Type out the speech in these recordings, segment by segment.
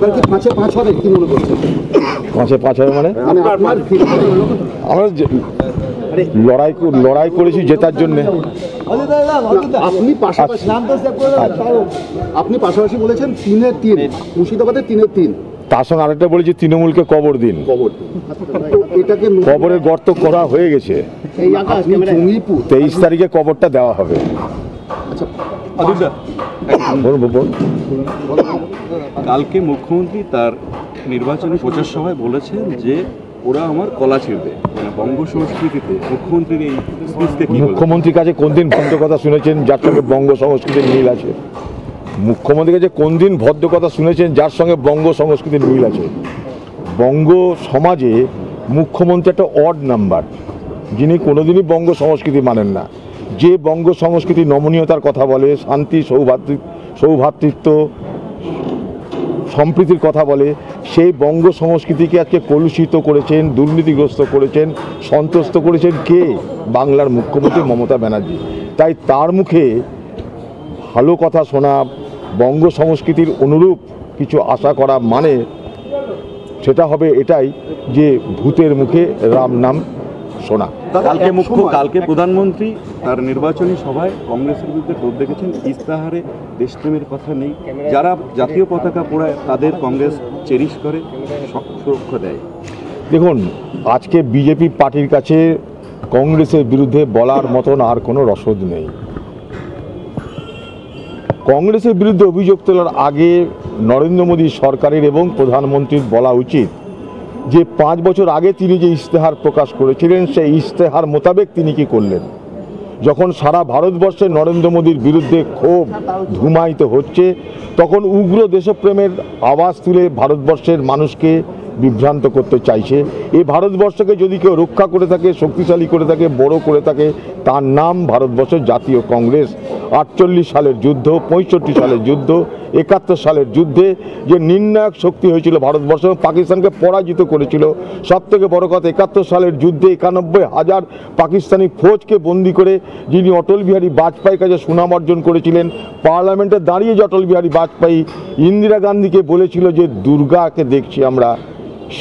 এবার কি পাঁচে পাঁচ হবে কি মনে করছেন? পাঁচে পাঁচ হবে মানে? মানে আমরা লড়াই লড়াই করেছি জেতার জন্যে। আপনি পাশাপাশি আপনি পাশাপাশি বলেছেন তিনের তিন। মুর্শিদাবাদে তিনের তিন। তার সঙ্গে আরেকটা বলেছি তৃণমূলকে কবর দিন। কবর এটাকে কবরের গর্ত করা হয়ে গেছে। তেইশ তারিখে কবরটা দেওয়া হবে। বলুন, বলুন। কালকে মুখ্যমন্ত্রী তার নির্বাচনী প্রচার সভায় বলেছেন যে ওরা আমার কলা ছিঁড়বে মানে বঙ্গ সংস্কৃতিতে মুখ্যমন্ত্রীর এই মুখ্যমন্ত্রীর কাছে কোন দিন ভদ্র কথা শুনেছেন যার সঙ্গে বঙ্গ সংস্কৃতির মিল আছে? মুখ্যমন্ত্রীর কাছে কোন দিন ভদ্র কথা শুনেছেন যার সঙ্গে বঙ্গ সংস্কৃতির মিল আছে? বঙ্গ সমাজে মুখ্যমন্ত্রী একটা অড নাম্বার যিনি কোনোদিনই বঙ্গ সংস্কৃতি মানেন না। যে বঙ্গ সংস্কৃতি নমনীয়তার কথা বলে, শান্তি, সৌভাতৃ, সৌভাতৃত্ব সম্প্রীতির কথা বলে, সেই বঙ্গ সংস্কৃতিকে আজকে কলুষিত করেছেন, দুর্নীতিগ্রস্ত করেছেন সন্তুষ্ট করেছেন কে? বাংলার মুখ্যমন্ত্রী মমতা ব্যানার্জি। তাই তার মুখে ভালো কথা শোনা, বঙ্গ সংস্কৃতির অনুরূপ কিছু আশা করা মানে সেটা হবে এটাই যে ভূতের মুখে রাম নাম শোনা। কালকে মুখ্য কালকে প্রধানমন্ত্রী তার নির্বাচনী সভায় কংগ্রেসের বিরুদ্ধে তোপ দেখেছেন। ইস্তাহারে দেশপ্রেমের কথা নেই। যারা জাতীয় পতাকা পোড়ায় তাদের কংগ্রেস চেরিশ করে সুরক্ষা দেয়। দেখুন আজকে বিজেপি পার্টির কাছে কংগ্রেসের বিরুদ্ধে বলার মতন আর কোনো রসদ নেই। কংগ্রেসের বিরুদ্ধে অভিযোগ তোলার আগে নরেন্দ্র মোদী সরকারের এবং প্রধানমন্ত্রীর বলা উচিত যে পাঁচ বছর আগে তিনি যে ইশতেহার প্রকাশ করেছিলেন, সেই ইশতেহার মোতাবেক তিনি কি করলেন? যখন সারা ভারতবর্ষে নরেন্দ্র মোদীর বিরুদ্ধে ক্ষোভ ধুমায়িত হচ্ছে, তখন উগ্র দেশপ্রেমের আওয়াজ তুলে ভারতবর্ষের মানুষকে বিভ্রান্ত করতে চাইছে। এই ভারতবর্ষকে যদি কেউ রক্ষা করে থাকে, শক্তিশালী করে থাকে, বড় করে থাকে, তার নাম ভারতবর্ষের জাতীয় কংগ্রেস। আটচল্লিশ সালের যুদ্ধ, পঁয়ষট্টি সালের যুদ্ধ, একাত্তর সালের যুদ্ধে যে নির্ণায়ক শক্তি হয়েছিল ভারতবর্ষ পাকিস্তানকে পরাজিত করেছিল। সব থেকে বড় কথা, একাত্তর সালের যুদ্ধে একানব্বই হাজার পাকিস্তানি ফৌজকে বন্দি করে যিনি অটল বিহারী বাজপেয়ীর কাছে সুনাম অর্জন করেছিলেন, পার্লামেন্টে দাঁড়িয়ে যে অটল বিহারী বাজপেয়ী ইন্দিরা গান্ধীকে বলেছিল যে, দুর্গাকে দেখছি আমরা।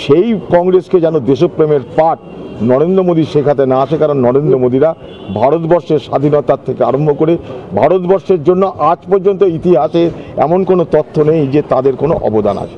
সেই কংগ্রেসকে যেন দেশপ্রেমের পাঠ নরেন্দ্র মোদী শেখাতে না আসে, কারণ নরেন্দ্র মোদীরা ভারতবর্ষের স্বাধীনতার থেকে আরম্ভ করে ভারতবর্ষের জন্য আজ পর্যন্ত ইতিহাসে এমন কোনো তথ্য নেই যে তাদের কোনো অবদান আছে।